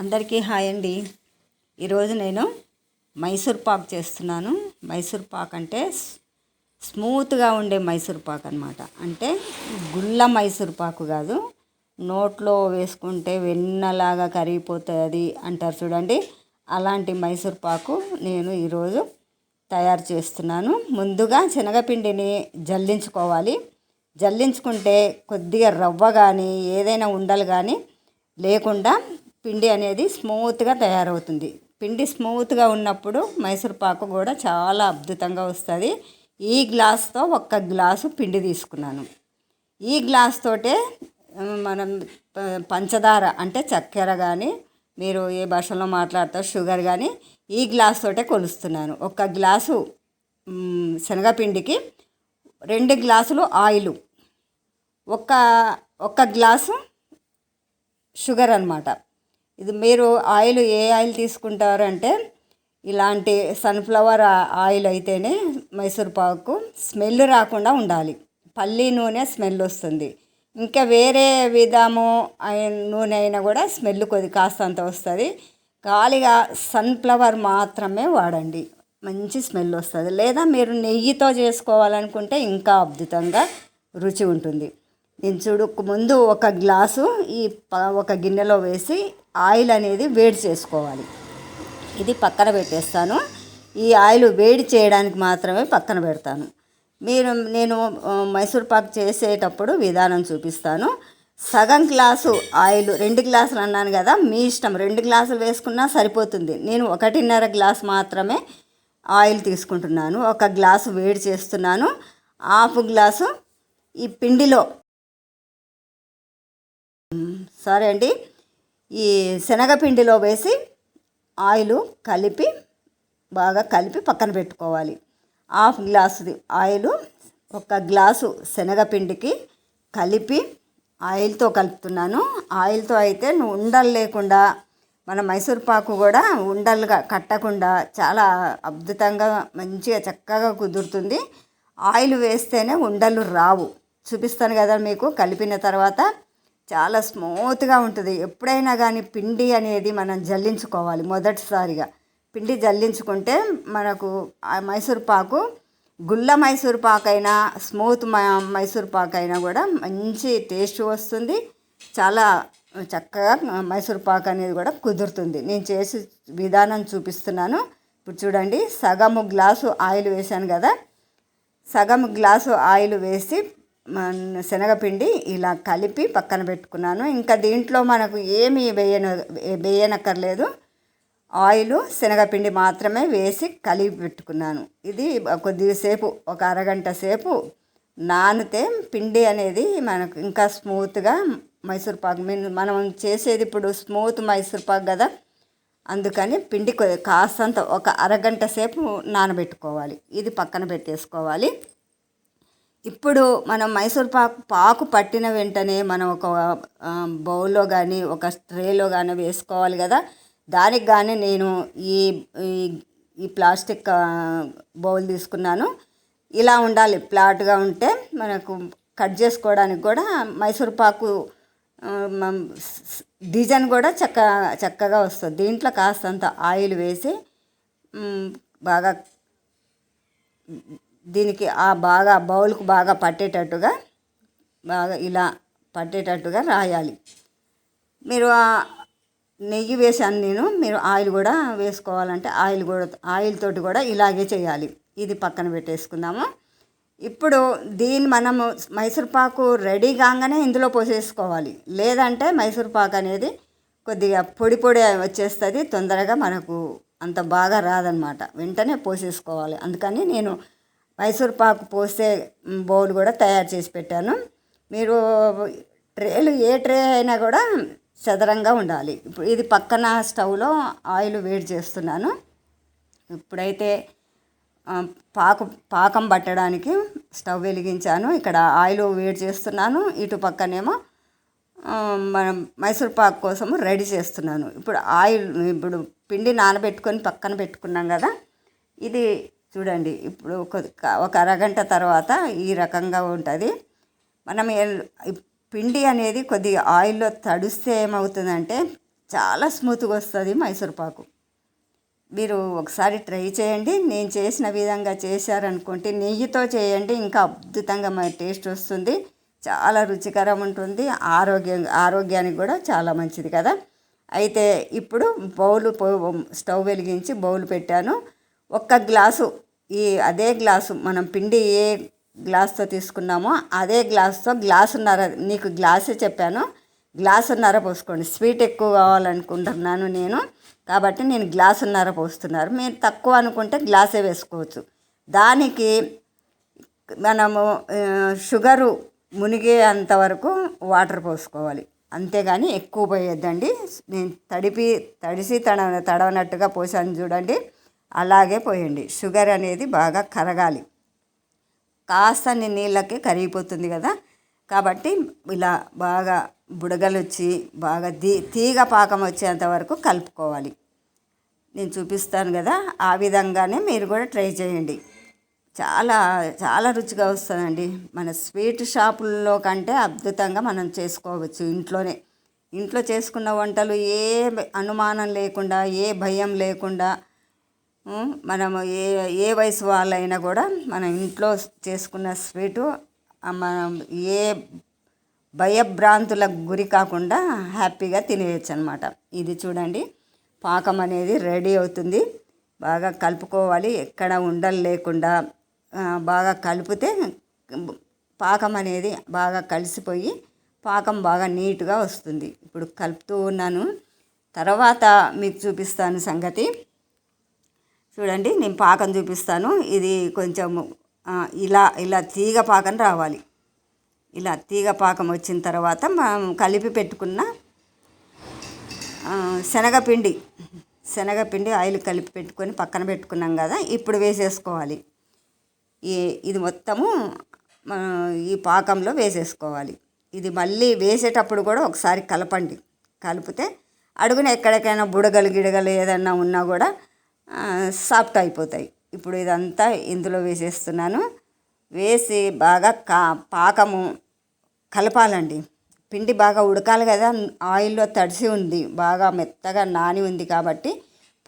అందరికీ హాయ్ అండి. ఈరోజు నేను మైసూర్ పాక్ చేస్తున్నాను. మైసూర్ పాక్ అంటే స్మూత్గా ఉండే మైసూర్ పాక్ అనమాట అంటే గుల్ల మైసూర్ పాకు కాదు. నోట్లో వేసుకుంటే వెన్నలాగా కరిగిపోతుంది అంటారు చూడండి. అలాంటి మైసూర్ పాకు నేను ఈరోజు తయారు చేస్తున్నాను. ముందుగా శనగపిండిని జల్లించుకోవాలి. జల్లించుకుంటే కొద్దిగా రవ్వ కానీ ఏదైనా ఉండలు కానీ లేకుండా పిండి అనేది స్మూత్గా తయారవుతుంది. పిండి స్మూత్గా ఉన్నప్పుడు మైసూర్ పాకు కూడా చాలా అద్భుతంగా వస్తుంది. ఈ గ్లాస్తో ఒక్క గ్లాసు పిండి తీసుకున్నాను. ఈ గ్లాస్ తోటే మనం పంచదార అంటే చక్కెర కానీ మీరు ఏ భాషలో మాట్లాడతారో షుగర్ కానీ ఈ గ్లాస్ తోటే కొలుస్తున్నాను. ఒక గ్లాసు శనగపిండికి రెండు గ్లాసులు ఆయిలు. ఒక ఒక గ్లాసు షుగర్ అనమాట ఇది మీరు ఆయిల్ ఏ ఆయిల్ తీసుకుంటారంటే ఇలాంటి సన్ఫ్లవర్ ఆయిల్ అయితేనే మైసూర్ పాకు స్మెల్ రాకుండా ఉండాలి. పల్లి నూనె స్మెల్ వస్తుంది. ఇంకా వేరే విధము నూనె అయినా కూడా స్మెల్ కొద్ది కాస్తంత వస్తుంది. ఖాళీగా సన్ఫ్లవర్ మాత్రమే వాడండి. మంచి స్మెల్ వస్తుంది. లేదా మీరు నెయ్యితో చేసుకోవాలనుకుంటే ఇంకా అద్భుతంగా రుచి ఉంటుంది. నేను చూడు ముందు ఒక గ్లాసు ఈ ఒక గిన్నెలో వేసి ఆయిల్ అనేది వేడి చేసుకోవాలి. ఇది పక్కన పెట్టేస్తాను. ఈ ఆయిల్ వేడి చేయడానికి మాత్రమే పక్కన పెడతాను. మీరు నేను మైసూర్ పాక్ చేసేటప్పుడు విధానం చూపిస్తాను. సగం గ్లాసు ఆయిల్ రెండు గ్లాసులు అన్నాను కదా మీ ఇష్టం. రెండు గ్లాసులు వేసుకున్నా సరిపోతుంది. నేను ఒకటిన్నర గ్లాస్ మాత్రమే ఆయిల్ తీసుకుంటున్నాను. ఒక గ్లాసు వేడి చేస్తున్నాను. హాఫ్ గ్లాసు ఈ పిండిలో. సరే అండి. ఈ శనగపిండిలో వేసి ఆయిల్ కలిపి బాగా కలిపి పక్కన పెట్టుకోవాలి. హాఫ్ గ్లాసుది ఆయిల్ ఒక గ్లాసు శనగపిండికి కలిపి ఆయిల్తో కలుపుతున్నాను. ఆయిల్తో అయితే నువ్వు ఉండలు లేకుండా మన మైసూర్ పాకు కూడా ఉండలుగా కట్టకుండా చాలా అద్భుతంగా మంచిగా చక్కగా కుదురుతుంది. ఆయిల్ వేస్తేనే ఉండలు రావు. చూపిస్తాను కదా మీకు కలిపిన తర్వాత. చాలా స్మూత్గా ఉంటుంది. ఎప్పుడైనా కానీ పిండి అనేది మనం జల్లించుకోవాలి మొదటిసారిగా. పిండి జల్లించుకుంటే మనకు ఆ మైసూర్ పాకు గుల్ల మైసూర్ పాకు అయినా స్మూత్ మ- మైసూర్ పాకు అయినా కూడా మంచి టేస్ట్ వస్తుంది. చాలా చక్కగా మైసూర్ పాకు అనేది కూడా కుదురుతుంది. నేను చేసి విధానం చూపిస్తున్నాను. ఇప్పుడు చూడండి సగము గ్లాసు ఆయిల్ వేశాను కదా. సగం గ్లాసు ఆయిల్ వేసి మన శనగపిండి ఇలా కలిపి పక్కన పెట్టుకున్నాను. ఇంకా దీంట్లో మనకు ఏమీ వేయన వేయనక్కర్లేదు. ఆయిల్ శనగపిండి మాత్రమే వేసి కలిపి పెట్టుకున్నాను. ఇది కొద్దిసేపు ఒక అరగంట సేపు నానితే పిండి అనేది మనకు ఇంకా స్మూత్గా మైసూర్ పాక్ మనం చేసేది ఇప్పుడు స్మూత్ మైసూర్ పాక్ కదా. అందుకని పిండి కొద్ది- కాస్తంత ఒక అరగంట సేపు నానబెట్టుకోవాలి. ఇది పక్కన పెట్టేసుకోవాలి. ఇప్పుడు మనం మైసూర్ పాకు పాకు పట్టిన వెంటనే మనం ఒక బౌల్లో కానీ ఒక ట్రేలో కానీ వేసుకోవాలి కదా. దానికి కానీ నేను ఈ ఈ- ఈ ప్లాస్టిక్ బౌల్ తీసుకున్నాను. ఇలా ఉండాలి. ఫ్లాట్గా ఉంటే మనకు కట్ చేసుకోవడానికి కూడా మైసూర్ పాకు డిజైన్ కూడా చక్క చక్కగా వస్తుంది. దీంట్లో కాస్తంత ఆయిల్ వేసి బాగా దీనికి ఆ బాగా బౌల్కు బాగా పట్టేటట్టుగా బాగా ఇలా పట్టేటట్టుగా రాయాలి. మీరు ఆ నెయ్యి వేసాను నేను మీరు ఆయిల్ కూడా వేసుకోవాలంటే ఆయిల్ కూడా ఆయిల్ తోటి కూడా ఇలాగే చేయాలి. ఇది పక్కన పెట్టేసుకుందాము. ఇప్పుడు దీన్ని మనము మైసూర్ పాకు రెడీ కాగానే ఇందులో పోసేసుకోవాలి. లేదంటే మైసూర్ పాకు అనేది కొద్దిగా పొడి పొడి వచ్చేస్తుంది తొందరగా మనకు అంత బాగా రాదనమాట. వెంటనే పోసేసుకోవాలి. అందుకని నేను మైసూర్ పాకు పోసే బౌల్ కూడా తయారు చేసి పెట్టాను. మీరు ట్రేలు ఏ ట్రే అయినా కూడా చదరంగా ఉండాలి. ఇప్పుడు ఇది పక్కన స్టవ్లో ఆయిల్ వేడి చేస్తున్నాను. ఇప్పుడైతే పాకు పాకం పట్టడానికి స్టవ్ వెలిగించాను. ఇక్కడ ఆయిల్ వేడి చేస్తున్నాను. ఇటు పక్కనేమో మనం మైసూర్ పాక్ కోసం రెడీ చేస్తున్నాను. ఇప్పుడు ఆయిల్ ఇప్పుడు పిండి నానబెట్టుకొని పక్కన పెట్టుకున్నాం కదా. ఇది చూడండి ఇప్పుడు ఒక అరగంట తర్వాత ఈ రకంగా ఉంటుంది. మనం పిండి అనేది కొద్దిగా ఆయిల్లో తడిస్తే ఏమవుతుందంటే చాలా స్మూత్గా వస్తుంది మైసూర్పాకు మీరు ఒకసారి ట్రై చేయండి. నేను చేసిన విధంగా చేశారనుకుంటే నెయ్యితో చేయండి ఇంకా అద్భుతంగా మన టేస్ట్ వస్తుంది. చాలా రుచికరం ఉంటుంది. ఆరోగ్యం ఆరోగ్యానికి కూడా చాలా మంచిది కదా. అయితే ఇప్పుడు బౌలు స్టవ్ వెలిగించి బౌల్ పెట్టాను. ఒక్క గ్లాసు ఈ అదే గ్లాసు మనం పిండి ఏ గ్లాస్తో తీసుకున్నామో అదే గ్లాస్తో గ్లాసున్నర నీకు గ్లాసే చెప్పాను. గ్లాసున్నర పోసుకోండి. స్వీట్ ఎక్కువ కావాలనుకుంటున్నాను నేను. కాబట్టి నేను గ్లాసున్నర పోస్తున్నారు. మీరు తక్కువ అనుకుంటే గ్లాసే వేసుకోవచ్చు. దానికి మనము షుగరు మునిగే అంతవరకు వాటర్ పోసుకోవాలి. అంతేగాని ఎక్కువ పోయొద్దండి. నేను తడిపి తడిసి తడ తడవనట్టుగా పోసాను చూడండి. అలాగే పోయండి. షుగర్ అనేది బాగా కరగాలి. కాస్తని నీళ్ళకి కరిగిపోతుంది కదా. కాబట్టి ఇలా బాగా బుడగలు వచ్చి బాగా దీ తీగ పాకం వచ్చేంత వరకు కలుపుకోవాలి. నేను చూపిస్తాను కదా ఆ విధంగానే మీరు కూడా ట్రై చేయండి. చాలా చాలా రుచిగా వస్తుందండి. మన స్వీట్ షాపుల్లో కంటే అద్భుతంగా మనం చేసుకోవచ్చు ఇంట్లోనే. ఇంట్లో చేసుకున్న వంటలు ఏ అనుమానం లేకుండా ఏ భయం లేకుండా మనము ఏ ఏ వయసు వాళ్ళైనా కూడా మన ఇంట్లో చేసుకున్న స్వీటు మనం ఏ భయభ్రాంతులకు గురి కాకుండా హ్యాపీగా తినేయచ్చు అనమాట ఇది చూడండి పాకం అనేది రెడీ అవుతుంది. బాగా కలుపుకోవాలి ఎక్కడ ఉండలు లేకుండా బాగా కలిపితే పాకం అనేది బాగా కలిసిపోయి పాకం బాగా నీట్గా వస్తుంది. ఇప్పుడు కలుపుతూ ఉన్నాను. తర్వాత మీకు చూపిస్తాను సంగతి. చూడండి నేను పాకం చూపిస్తాను. ఇది కొంచెం ఇలా ఇలా తీగ పాకం రావాలి. ఇలా తీగ పాకం వచ్చిన తర్వాత మనం కలిపి పెట్టుకున్న శనగపిండి శనగపిండి ఆయిల్ కలిపి పెట్టుకొని పక్కన పెట్టుకున్నాం కదా ఇప్పుడు వేసేసుకోవాలి. ఈ ఇది మొత్తము ఈ పాకంలో వేసేసుకోవాలి. ఇది మళ్ళీ వేసేటప్పుడు కూడా ఒకసారి కలపండి. కలిపితే అడుగున ఎక్కడికైనా బుడగలు గిడగలు ఏదన్నా ఉన్నా కూడా సాఫ్ట్ అయిపోతాయి. ఇప్పుడు ఇదంతా ఇందులో వేసేస్తున్నాను. వేసి బాగా కా పాకము కలపాలండి. పిండి బాగా ఉడకాలి కదా ఆయిల్లో తడిసి ఉంది బాగా మెత్తగా నాని ఉంది కాబట్టి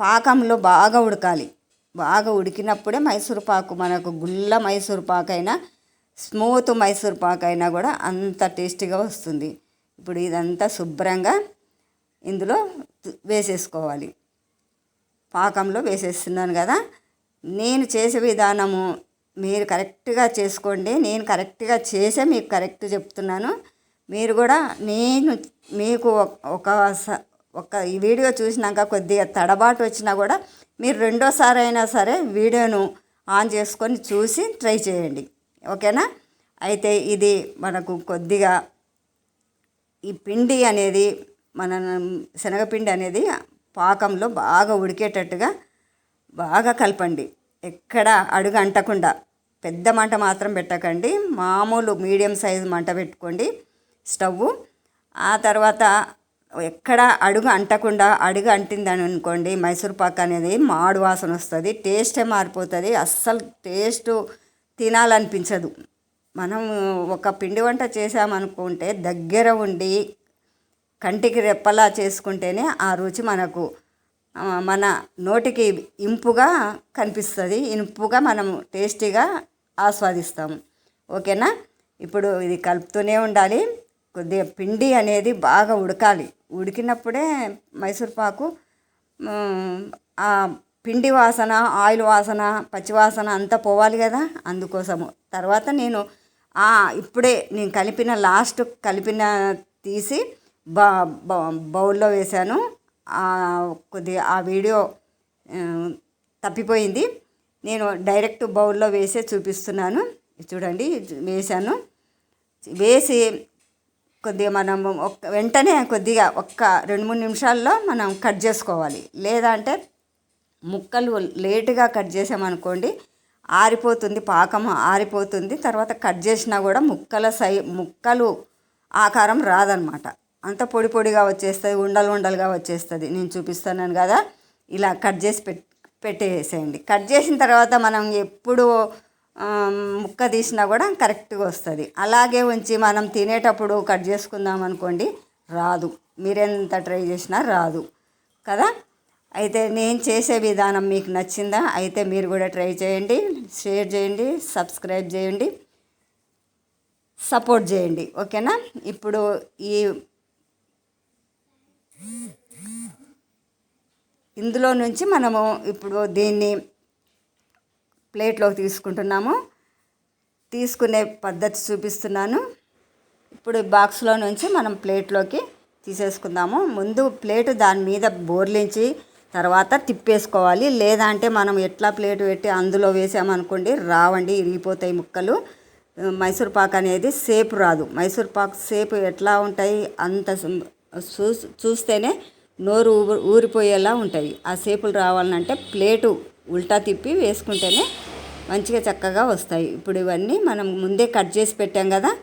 పాకంలో బాగా ఉడకాలి. బాగా ఉడికినప్పుడే మైసూర్ పాకు మనకు గుల్ల మైసూర్ పాకు అయినా స్మూత్ మైసూర్ పాకు అయినా కూడా అంత టేస్టీగా వస్తుంది. ఇప్పుడు ఇదంతా శుభ్రంగా ఇందులో వేసేసుకోవాలి. పాకంలో వేసేస్తున్నాను కదా. నేను చేసే విధానము మీరు కరెక్ట్గా చేసుకోండి. నేను కరెక్ట్గా చేసే మీకు కరెక్ట్ చెప్తున్నాను. మీరు కూడా నేను మీకు ఒక ఒక ఈ వీడియో చూసినాక కొద్దిగా తడబాటు వచ్చినా కూడా మీరు రెండోసారి అయినా సరే వీడియోను ఆన్ చేసుకొని చూసి ట్రై చేయండి. ఓకేనా? అయితే ఇది మనకు కొద్దిగా ఈ పిండి అనేది మన శనగపిండి అనేది పాకంలో బాగా ఉడికేటట్టుగా బాగా కలపండి. ఎక్కడ అడుగు అంటకుండా. పెద్ద మంట మాత్రం పెట్టకండి. మామూలు మీడియం సైజు మంట పెట్టుకోండి. స్టవ్ ఆ తర్వాత ఎక్కడ అడుగు అంటకుండా అడుగు అంటిందని అనుకోండి మైసూర్ పాక్ అనేది మాడు వాసన వస్తుంది టేస్టే మారిపోతుంది అస్సలు టేస్ట్ తినాలనిపించదు. మనం ఒక పిండి వంట చేసామనుకుంటే దగ్గర ఉండి కంటికి రెప్పలా చేసుకుంటేనే ఆ రుచి మనకు మన నోటికి ఇంపుగా కనిపిస్తుంది. ఇంపుగా మనము టేస్టీగా ఆస్వాదిస్తాము. ఓకేనా? ఇప్పుడు ఇది కలుపుతూనే ఉండాలి. కొద్దిగా పిండి అనేది బాగా ఉడకాలి. ఉడికినప్పుడే మైసూర్పాకు ఆ పిండి వాసన ఆయిల్ వాసన పచ్చి వాసన అంతా పోవాలి కదా అందుకోసము. తర్వాత నేను ఇప్పుడే నేను కలిపిన లాస్ట్ కలిపిన తీసి బా బౌల్లో వేశాను. కొద్దిగా ఆ వీడియో తప్పిపోయింది. నేను డైరెక్ట్ బౌల్లో వేసే చూపిస్తున్నాను. చూడండి వేసాను వేసి కొద్దిగా మనం ఒక్క వెంటనే కొద్దిగా ఒక్క రెండు మూడు నిమిషాల్లో మనం కట్ చేసుకోవాలి. లేదా అంటే ముక్కలు లేటుగా కట్ చేసామనుకోండి ఆరిపోతుంది పాకం ఆరిపోతుంది. తర్వాత కట్ చేసినా కూడా ముక్కల సై ముక్కలు ఆకారం రాదనమాట. అంత పొడి పొడిగా వచ్చేస్తుంది ఉండలు ఉండలుగా వచ్చేస్తుంది. నేను చూపిస్తున్నాను కదా ఇలా కట్ చేసి పెట్ పెట్టేసేయండి. కట్ చేసిన తర్వాత మనం ఎప్పుడు ముక్క తీసినా కూడా కరెక్ట్గా వస్తుంది. అలాగే ఉంచి మనం తినేటప్పుడు కట్ చేసుకుందాం అనుకోండి రాదు. మీరెంత ట్రై చేసినా రాదు. కదా? అయితే నేను చేసే విధానం మీకు నచ్చిందా? అయితే మీరు కూడా ట్రై చేయండి షేర్ చేయండి సబ్స్క్రైబ్ చేయండి సపోర్ట్ చేయండి. ఓకేనా? ఇప్పుడు ఈ ఇందులో నుంచి మనము ఇప్పుడు దీన్ని ప్లేట్లోకి తీసుకుంటున్నాము. తీసుకునే పద్ధతి చూపిస్తున్నాను. ఇప్పుడు బాక్స్లో నుంచి మనం ప్లేట్లోకి తీసేసుకుందాము. ముందు ప్లేట్ దాని మీద బోర్లించి తర్వాత తిప్పేసుకోవాలి. లేదంటే మనం ఎట్లా ప్లేట్ పెట్టి అందులో వేసామనుకోండి రావండి ఇరిగిపోతాయి ముక్కలు. మైసూర్ పాక్ అనేది సేపు రాదు. మైసూర్ పాక్ సేపు ఎట్లా ఉంటాయి అంత చూ చూస్తేనే నోరు ఊరిపోయేలా ఉంటాయి. ఆ సేపులు రావాలంటే ప్లేటు ఉల్టా తిప్పి వేసుకుంటేనే మంచిగా చక్కగా వస్తాయి. ఇప్పుడు ఇవన్నీ మనం ముందే కట్ చేసి పెట్టాం కదా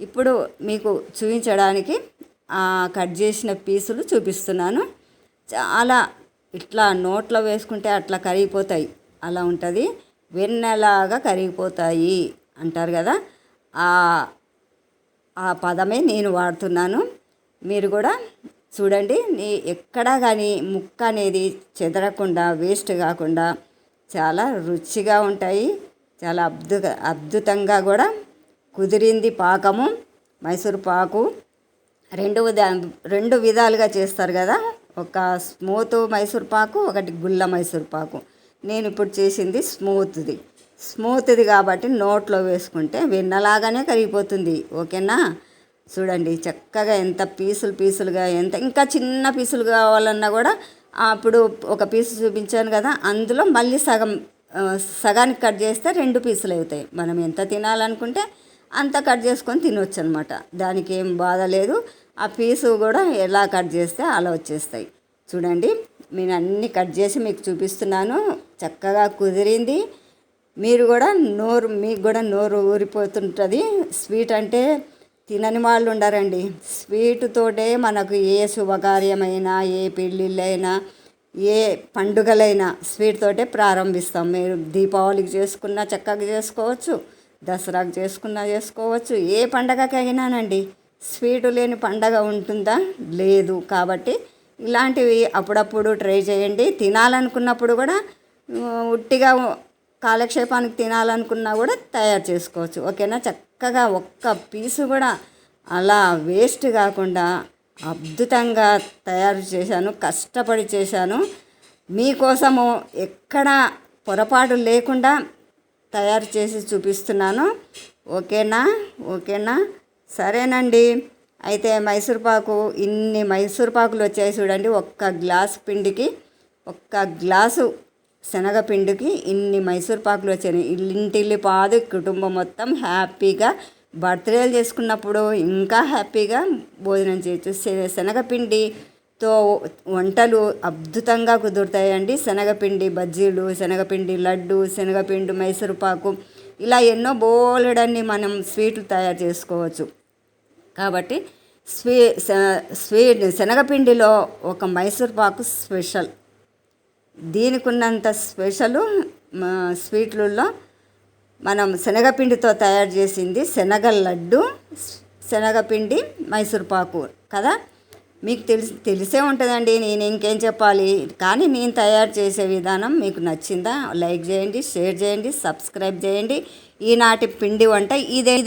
ఇప్పుడు మీకు చూపించడానికి కట్ చేసిన పీసులు చూపిస్తున్నాను. చాలా ఇట్లా నోట్లో వేసుకుంటే అట్లా కరిగిపోతాయి. అలా ఉంటుంది. వెన్నెలాగా కరిగిపోతాయి అంటారు కదా. ఆ పదమే నేను వాడుతున్నాను. మీరు కూడా చూడండి నీ ఎక్కడా కానీ ముక్క అనేది చెదరకుండా వేస్ట్ కాకుండా చాలా రుచిగా ఉంటాయి. చాలా అద్భుత అద్భుతంగా కూడా కుదిరింది పాకము మైసూర్ పాకు. రెండు రెండు విధాలుగా చేస్తారు కదా. ఒక స్మూత్ మైసూర్ పాకు ఒకటి గుల్ల మైసూర్ పాకు. నేను ఇప్పుడు చేసింది స్మూత్ది. స్మూత్ది కాబట్టి నోట్లో వేసుకుంటే వెన్నలాగానే కరిగిపోతుంది. ఓకేనా? చూడండి చక్కగా ఎంత పీసులు పీసులుగా ఎంత ఇంకా చిన్న పీసులు కావాలన్నా కూడా అప్పుడు ఒక పీసు చూపించాను కదా అందులో మళ్ళీ సగం సగానికి కట్ చేస్తే రెండు పీసులు అవుతాయి. మనం ఎంత తినాలనుకుంటే అంత కట్ చేసుకొని తినవచ్చు అనమాట దానికి ఏం బాధ లేదు. ఆ పీసు కూడా ఎలా కట్ చేస్తే అలా వచ్చేస్తాయి. చూడండి నేను అన్నీ కట్ చేసి మీకు చూపిస్తున్నాను. చక్కగా కుదిరింది. మీరు కూడా నోరు మీకు కూడా నోరు ఊరిపోతుంటుంది. స్వీట్ అంటే తినని వాళ్ళు ఉండరండి స్వీటుతోటే మనకు ఏ శుభకార్యమైనా ఏ పెళ్ళిళ్ళైనా ఏ పండుగలైనా స్వీట్ తోటే ప్రారంభిస్తాం. మీరు దీపావళికి చేసుకున్నా చక్కగా చేసుకోవచ్చు దసరాకు చేసుకున్నా చేసుకోవచ్చు ఏ పండగకైనానండి. స్వీటు లేని పండగ ఉంటుందా? లేదు. కాబట్టి ఇలాంటివి అప్పుడప్పుడు ట్రై చేయండి. తినాలనుకున్నప్పుడు కూడా ఉట్టిగా కాలక్షేపానికి తినాలనుకున్నా కూడా తయారు చేసుకోవచ్చు. ఓకేనా? చక్కగా ఒక్క పీసు కూడా అలా వేస్ట్ కాకుండా అద్భుతంగా తయారు చేశాను కష్టపడి చేశాను. మీకోసము ఎక్కడ పొరపాటు లేకుండా తయారు చేసి చూపిస్తున్నాను. ఓకేనా? ఓకేనా? సరేనండి. అయితే మైసూర్పాకు ఇన్ని మైసూర్పాకులు వచ్చాయి చూడండి. ఒక్క గ్లాస్ పిండికి ఒక్క గ్లాసు శనగపిండికి ఇన్ని మైసూర్ పాకులు వచ్చాయి. ఇల్లింటిల్లి పాదు కుటుంబం మొత్తం హ్యాపీగా బర్త్డేలు చేసుకున్నప్పుడు ఇంకా హ్యాపీగా భోజనం చేయొచ్చు. శనగపిండితో వంటలు అద్భుతంగా కుదురుతాయండి. శనగపిండి బజ్జీలు శనగపిండి లడ్డు శనగపిండి మైసూర్ పాకు ఇలా ఎన్నో బోలెడన్ని మనం స్వీట్లు తయారు చేసుకోవచ్చు. కాబట్టి స్వీ స్వీట్ శనగపిండిలో ఒక మైసూర్ పాకు స్పెషల్. దీనికి ఉన్నంత స్పెషలు స్వీట్లలో మనం శనగపిండితో తయారు చేసింది శనగ లడ్డు శనగపిండి మైసూర్పాకు కదా? మీకు తెలిసి తెలిసే ఉంటుందండి నేను ఇంకేం చెప్పాలి. కానీ నేను తయారు చేసే విధానం మీకు నచ్చిందా? లైక్ చేయండి షేర్ చేయండి సబ్స్క్రైబ్ చేయండి. ఈనాటి పిండి వంట ఇదే